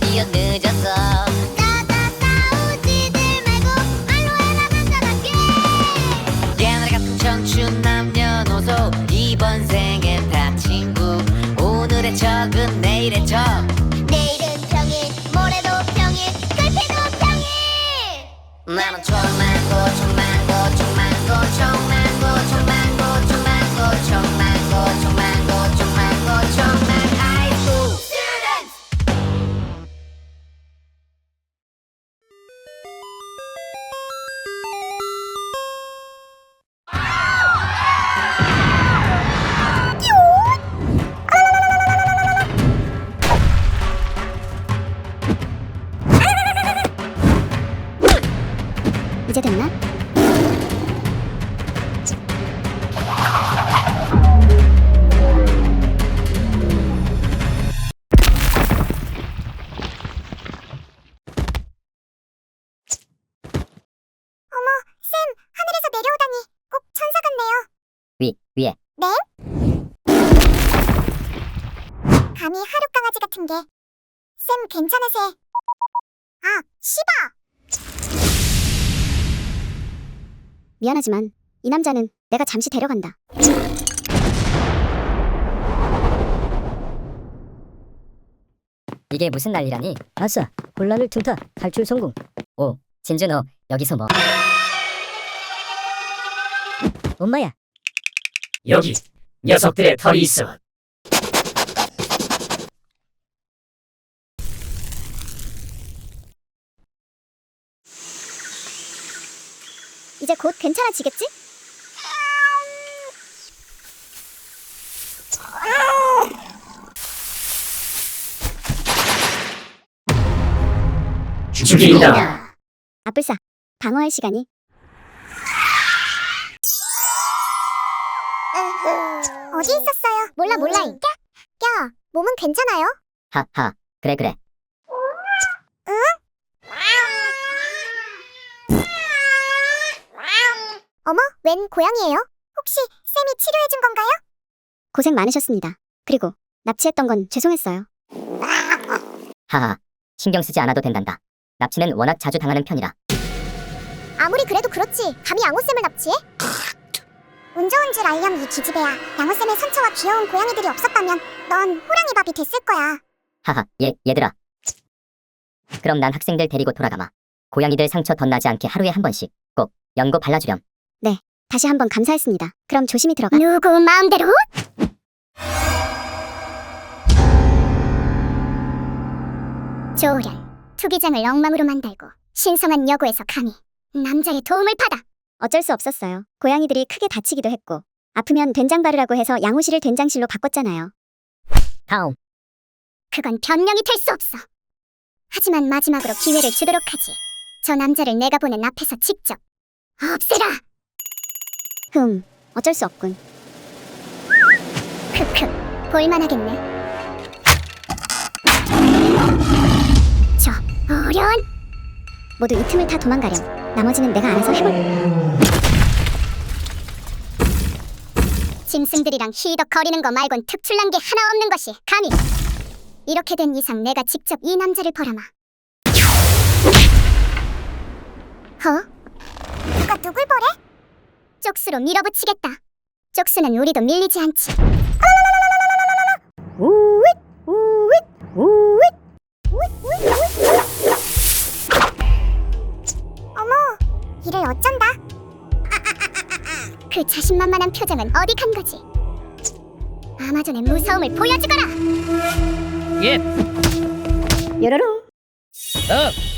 뛰어 뛰어 늦었어 이제 됐나? 하늘에서 내려오다니 꼭 천사 같네요. 위, 위에. 감히 하루 강아지 같은 게. 쌤 괜찮으세? 아, 씨바! 미안하지만 이 남자는 내가 잠시 데려간다. 이게 무슨 난리라니? 아싸, 혼란을 틈타 탈출 성공. 오, 진주 너 여기서 뭐? 엄마야, 여기 녀석들의 털이 있어. 이제 곧 괜찮아지겠지? 죽인다. 아뿔싸, 방어할 시간이. 어디 있었어요? 몰라 몰라. 야, 야, 몸은 괜찮아요? 하하, 그래 그래. 어머, 웬 고양이에요? 혹시 쌤이 치료해준 건가요? 고생 많으셨습니다. 그리고 납치했던 건 죄송했어요. 하하, 신경 쓰지 않아도 된단다. 납치는 워낙 자주 당하는 편이라. 아무리 그래도 그렇지. 감히 양호쌤을 납치해? 운 좋은 줄 알렴 이 기집애야. 양호쌤의 선처와 귀여운 고양이들이 없었다면 넌 호랑이 밥이 됐을 거야. 하하, 얘 얘들아. 그럼 난 학생들 데리고 돌아가마. 고양이들 상처 덧나지 않게 하루에 한 번씩 꼭 연고 발라주렴. 다시 한번 감사했습니다. 그럼 조심히 들어가. 누구 마음대로? 조련, 투기장을 엉망으로 만들고 신성한 여고에서 감히 남자의 도움을 받아. 어쩔 수 없었어요. 고양이들이 크게 다치기도 했고 아프면 된장 바르라고 해서 양호실을 된장실로 바꿨잖아요. 다음, 그건 변명이 될 수 없어. 하지만 마지막으로 기회를 주도록 하지. 저 남자를 내가 보는 앞에서 직접 없애라. 흠, 어쩔 수 없군. 크크, 볼만하겠네. 저 어려운 모두 이 틈을 타 도망가렴. 나머지는 내가 알아서 해볼. 짐승들이랑 히덕거리는 거 말곤 특출난 게 하나 없는 것이 감히 이렇게 된 이상 내가 직접 이 남자를 벌하마. 쪽수로 밀어붙이겠다. 쪽수는 우리도 밀리지 않지. 우윗 우윗 우윗 어머, 이를 어쩐다? 그 자신만만한 표정은 어디 간 거지? 아마존의 무서움을 보여주거라. 예. 요로롱. 어?